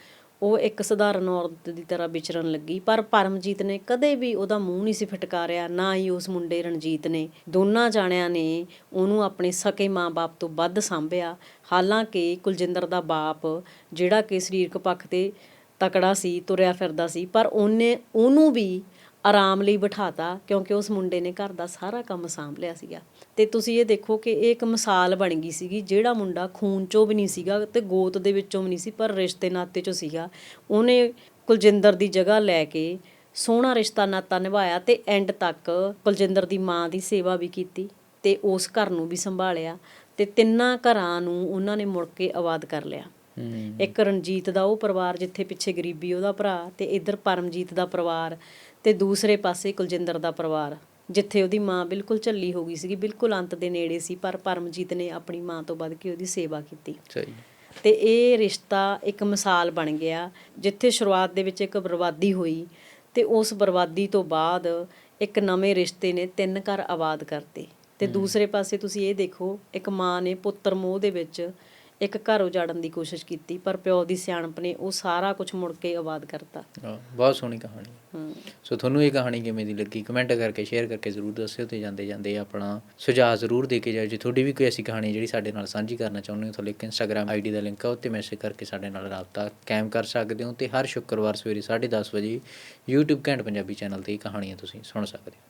ਉਹ ਇੱਕ ਸਧਾਰਨ ਔਰਤ ਦੀ ਤਰ੍ਹਾਂ ਵਿਚਰਨ ਲੱਗੀ, ਪਰ ਪਰਮਜੀਤ ਨੇ ਕਦੇ ਵੀ ਉਹਦਾ ਮੂੰਹ ਨਹੀਂ ਸੀ ਫਟਕਾਰਿਆ, ਨਾ ਹੀ ਉਸ ਮੁੰਡੇ ਰਣਜੀਤ ਨੇ। ਦੋਨਾਂ ਜਾਣਿਆਂ ਨੇ ਉਹਨੂੰ ਆਪਣੇ ਸਕੇ ਮਾਂ-ਬਾਪ ਤੋਂ ਵੱਧ ਸੰਭਿਆ। ਹਾਲਾਂਕਿ ਕੁਲਜਿੰਦਰ ਦਾ ਬਾਪ, ਜਿਹੜਾ ਕਿ ਸਰੀਰਕ ਪੱਖ ਤੇ ਤਕੜਾ ਸੀ, ਤੁਰਿਆ ਫਿਰਦਾ ਸੀ, ਪਰ ਉਹਨੇ, ਉਹਨੂੰ ਵੀ ਆਰਾਮ ਲਈ ਬਿਠਾਤਾ ਕਿਉਂਕਿ ਉਸ ਮੁੰਡੇ ਨੇ ਘਰ ਦਾ ਸਾਰਾ ਕੰਮ ਸਾਂਭ ਲਿਆ ਸੀਗਾ। ਤੇ ਤੁਸੀਂ ਇਹ ਦੇਖੋ ਕਿ ਇਹ ਇੱਕ ਮਿਸਾਲ ਬਣ ਗਈ ਸੀਗੀ ਜਿਹੜਾ ਮੁੰਡਾ ਖੂਨ ਚੋਂ ਵੀ ਨਹੀਂ ਸੀਗਾ ਤੇ ਗੋਤ ਦੇ ਵਿੱਚੋਂ ਵੀ ਨਹੀਂ ਸੀ ਪਰ ਰਿਸ਼ਤੇ ਨਾਤੇ ਚੋਂ ਸੀਗਾ। ਉਹਨੇ ਕੁਲਜਿੰਦਰ ਦੀ ਜਗ੍ਹਾ ਲੈ ਕੇ ਸੋਹਣਾ ਰਿਸ਼ਤਾ ਨਾਤਾ ਨਿਭਾਇਆ ਤੇ ਐਂਡ ਤੱਕ ਕੁਲਜਿੰਦਰ ਦੀ ਮਾਂ ਦੀ ਸੇਵਾ ਵੀ ਕੀਤੀ ਤੇ ਉਸ ਘਰ ਨੂੰ ਵੀ ਸੰਭਾਲਿਆ ਤੇ ਤਿੰਨਾਂ ਘਰਾਂ ਨੂੰ ਉਹਨਾਂ ਨੇ ਮੁੜ ਕੇ ਆਬਾਦ ਕਰ ਲਿਆ। ਇੱਕ ਰਣਜੀਤ ਦਾ ਉਹ ਪਰਿਵਾਰ ਜਿੱਥੇ ਪਿੱਛੇ ਗਰੀਬੀ ਉਹਦਾ ਭਰਾ ਤੇ ਇੱਧਰ ਪਰਮਜੀਤ ਦਾ ਪਰਿਵਾਰ ਤੇ ਦੂਸਰੇ ਪਾਸੇ ਕੁਲਜਿੰਦਰ ਦਾ ਪਰਿਵਾਰ ਜਿੱਥੇ ਉਹਦੀ ਮਾਂ ਬਿਲਕੁਲ ਝੱਲੀ ਹੋ ਗਈ ਸੀਗੀ ਬਿਲਕੁਲ ਅੰਤ ਦੇ ਨੇੜੇ ਸੀ ਪਰ ਪਰਮਜੀਤ ਨੇ ਆਪਣੀ ਮਾਂ ਤੋਂ ਵੱਧ ਕੇ ਉਹਦੀ ਸੇਵਾ ਕੀਤੀ। ਸਹੀ। ਤੇ ਇਹ ਰਿਸ਼ਤਾ ਇੱਕ ਮਿਸਾਲ ਬਣ ਗਿਆ ਜਿੱਥੇ ਸ਼ੁਰੂਆਤ ਦੇ ਵਿੱਚ ਇੱਕ ਬਰਬਾਦੀ ਹੋਈ ਤੇ ਉਸ ਬਰਬਾਦੀ ਤੋਂ ਬਾਅਦ ਇੱਕ ਨਵੇਂ ਰਿਸ਼ਤੇ ਨੇ ਤਿੰਨ ਘਰ ਆਬਾਦ ਕਰਤੇ। ਤੇ ਦੂਸਰੇ ਪਾਸੇ ਤੁਸੀਂ ਇਹ ਦੇਖੋ ਇੱਕ ਮਾਂ ਨੇ ਪੁੱਤਰ ਮੋਹ ਦੇ ਵਿੱਚ ਇੱਕ ਘਰ ਉਜਾੜਨ ਦੀ ਕੋਸ਼ਿਸ਼ ਕੀਤੀ ਪਰ ਪਿਓ ਦੀ ਸਿਆਣਪ ਨੇ ਉਹ ਸਾਰਾ ਕੁਝ ਮੁੜ ਕੇ ਆਬਾਦ ਕਰਤਾ। ਹਾਂ, ਬਹੁਤ ਸੋਹਣੀ ਕਹਾਣੀ। ਹੂੰ। ਸੋ ਤੁਹਾਨੂੰ ਇਹ ਕਹਾਣੀ ਕਿਵੇਂ ਦੀ ਲੱਗੀ? ਕਮੈਂਟ ਕਰਕੇ ਸ਼ੇਅਰ ਕਰਕੇ ਜ਼ਰੂਰ ਦੱਸਿਓ ਤੇ ਜਾਂਦੇ ਜਾਂਦੇ ਆਪਣਾ ਸੁਝਾਅ ਜ਼ਰੂਰ ਦੇ ਕੇ ਜਾਓ ਜੇ ਤੁਹਾਡੀ ਵੀ ਕੋਈ ਐਸੀ ਕਹਾਣੀ ਜਿਹੜੀ ਸਾਡੇ ਨਾਲ ਸਾਂਝੀ ਕਰਨਾ ਚਾਹੁੰਦੇ ਹੋ ਤਾਂ ਲਿੰਕ ਇੰਸਟਾਗ੍ਰam ਆਈਡੀ ਦਾ ਲਿੰਕ ਆ ਉੱਤੇ ਮੈਸੇਜ ਕਰਕੇ ਸਾਡੇ ਨਾਲ ਰਾਬਤਾ ਕਾਇਮ ਕਰ ਸਕਦੇ ਹੋ ਤੇ ਹਰ ਸ਼ੁੱਕਰਵਾਰ ਸਵੇਰੇ 10:30 ਵਜੇ YouTube ਘੈਂਟ ਪੰਜਾਬੀ ਚੈਨਲ ਤੇ ਇਹ ਕਹਾਣੀਆਂ ਤੁਸੀਂ ਸੁਣ ਸਕਦੇ ਹੋ।